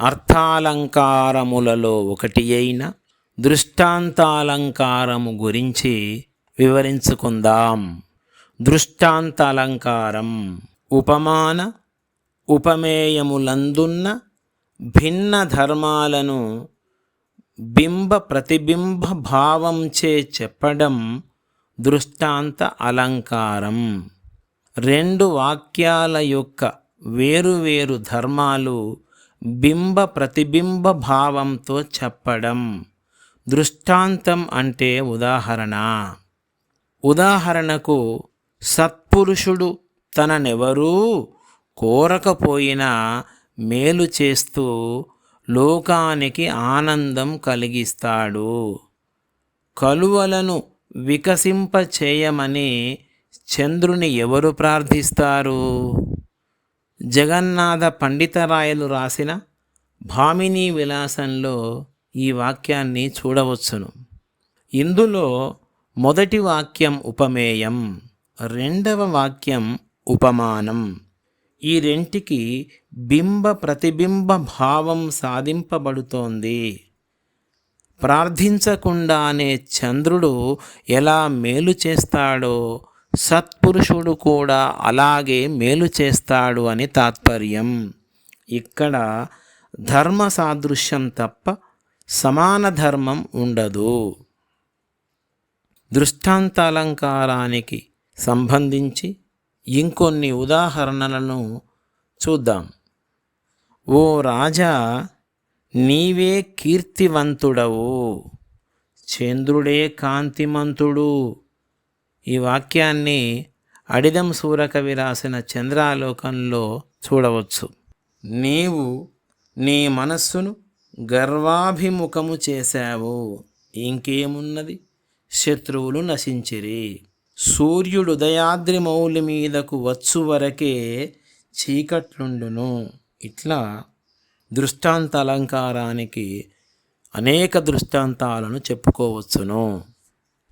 అర్థాలంకారములలో ఒకటి అయిన దృష్టాంతాలంకారము గురించి వివరించుకుందాం. దృష్టాంతాలంకారం ఉపమాన ఉపమేయములందున్న భిన్న ధర్మాలను బింబ ప్రతిబింబ భావంచే చెప్పడం దృష్టాంత అలంకారం. రెండు వాక్యాల యొక్క వేరువేరు ధర్మాలు బింబ ప్రతిబింబ భావంతో చెప్పడం దృష్టాంతం అంటే ఉదాహరణ. ఉదాహరణకు సత్పురుషుడు తననెవరూ కోరకపోయినా మేలు చేస్తూ లోకానికి ఆనందం కలిగిస్తాడు. కలువలను వికసింపచేయమని చంద్రుని ఎవరు ప్రార్థిస్తారు? జగన్నాథ పండితరాయలు రాసిన భామిని విలాసంలో ఈ వాక్యాన్ని చూడవచ్చును. ఇందులో మొదటి వాక్యం ఉపమేయం రెండవ వాక్యం ఉపమానం. ఈ రెంటికి బింబ ప్రతిబింబ భావం సాధింపబడుతోంది. ప్రార్థించకుండానే చంద్రుడు ఎలా మేలు చేస్తాడో సత్పురుషుడు కూడా అలాగే మేలు చేస్తాడు అని తాత్పర్యం. ఇక్కడ ధర్మ సాదృశ్యం తప్ప సమాన ధర్మం ఉండదు. దృష్టాంతాలంకారానికి సంబంధించి ఇంకొన్ని ఉదాహరణలను చూద్దాం. ఓ రాజా నీవే కీర్తివంతుడవు. చంద్రుడే కాంతిమంతుడు. ఈ వాక్యాన్ని అడిదం సూరకవి రాసిన చంద్రాలోకంలో చూడవచ్చు. నీవు నీ మనస్సును గర్వాభిముఖము చేశావు. ఇంకేమున్నది? శత్రువులు నశించిరి. సూర్యుడు ఉదయాద్రి మౌలి మీదకు వచ్చు వరకే చీకట్లుండును. ఇట్లా దృష్టాంత అలంకారానికి అనేక దృష్టాంతాలను చెప్పుకోవచ్చును.